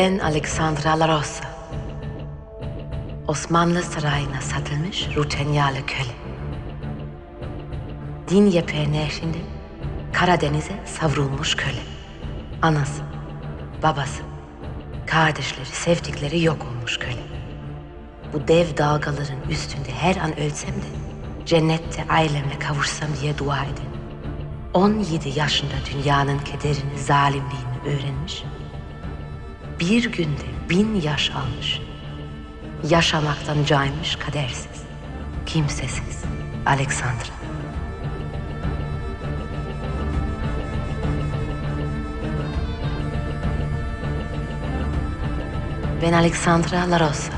Ben Alexandra La Rosa. Osmanlı sarayına satılmış Rutenyalı köle. Dinyeper Nehri'nde Karadeniz'e savrulmuş köle. Anası, babası, kardeşleri, sevdikleri yok olmuş köle. Bu dev dalgaların üstünde her an ölsem de cennette ailemle kavuşsam diye dua edin. 17 yaşında dünyanın kederini, zalimliğini öğrenmiş. Bir günde bin yaş almış. Yaşamaktan caymış kadersiz, kimsesiz Alexandra. Ben Alexandra La Rosa.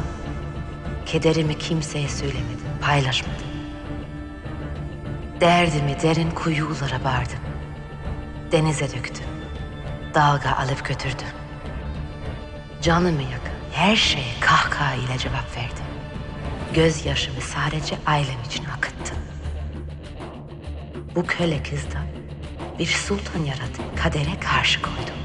Kederimi kimseye söylemedim, paylaşmadım. Derdimi derin kuyulara bardım. Denize döktüm. Dalga alıp götürdüm. Canımı yakın her şeye kahkaha ile cevap verdim. Gözyaşımı sadece ailem için akıttım. Bu köle kızdan bir sultan yaratıp kadere karşı koydum.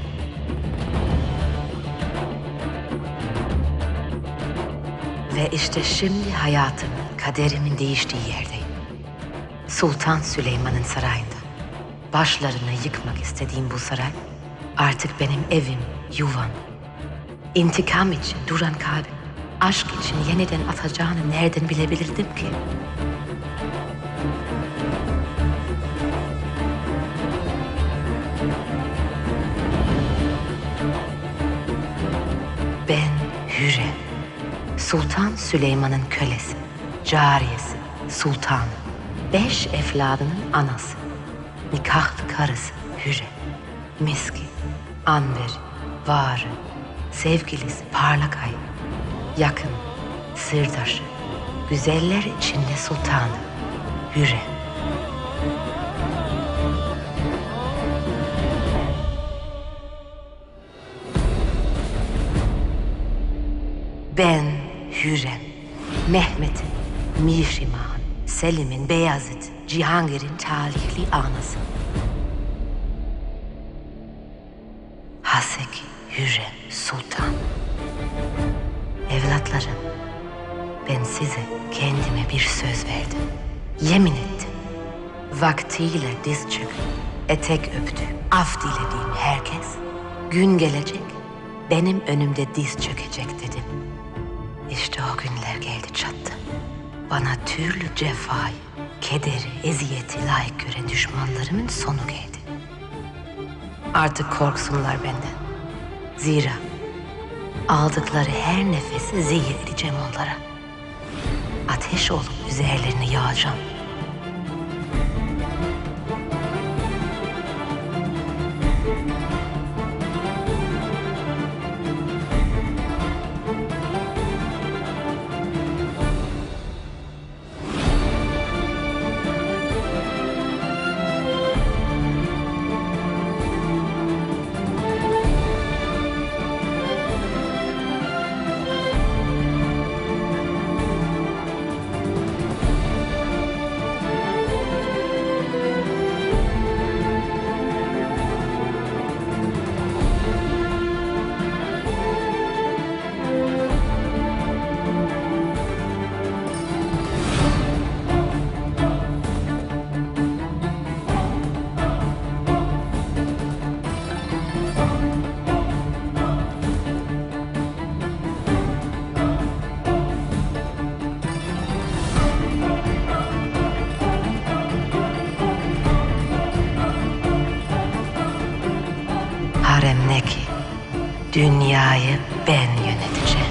Ve işte şimdi hayatımın, kaderimin değiştiği yerdeyim. Sultan Süleyman'ın sarayında. Başlarını yıkmak istediğim bu saray artık benim evim, yuvam. İntikam için duran kalbim, aşk için yeniden atacağını nereden bilebilirdim ki? Ben Hürrem. Sultan Süleyman'ın kölesi, cariyesi, sultanı. Beş evladının anası. Nikahlı karısı Hürrem. Miski, Anver, Varı, sevgilisi Parlak Ay. Yakın, sırdaşı, güzeller içinde sultanı. Hürrem. Ben Hürrem, Mehmet'in, Mihrimah'ın, Selim'in, Beyazıt, Cihangir'in talihli anası. Haseki Hürrem Sultan. Evlatlarım, ben size kendime bir söz verdim. Yemin ettim. Vaktiyle diz çöküp, etek öptüğüm, af dilediğim herkes, gün gelecek, benim önümde diz çökecek dedim. İşte o günler geldi çattı. Bana türlü cefayı, kederi, eziyeti layık gören düşmanlarımın sonu geldi. Artık korksunlar benden. Zira aldıkları her nefesi zehir edeceğim onlara. Ateş olup üzerlerine yağacağım. Harem ne ki? Dünyayı ben yönetirim.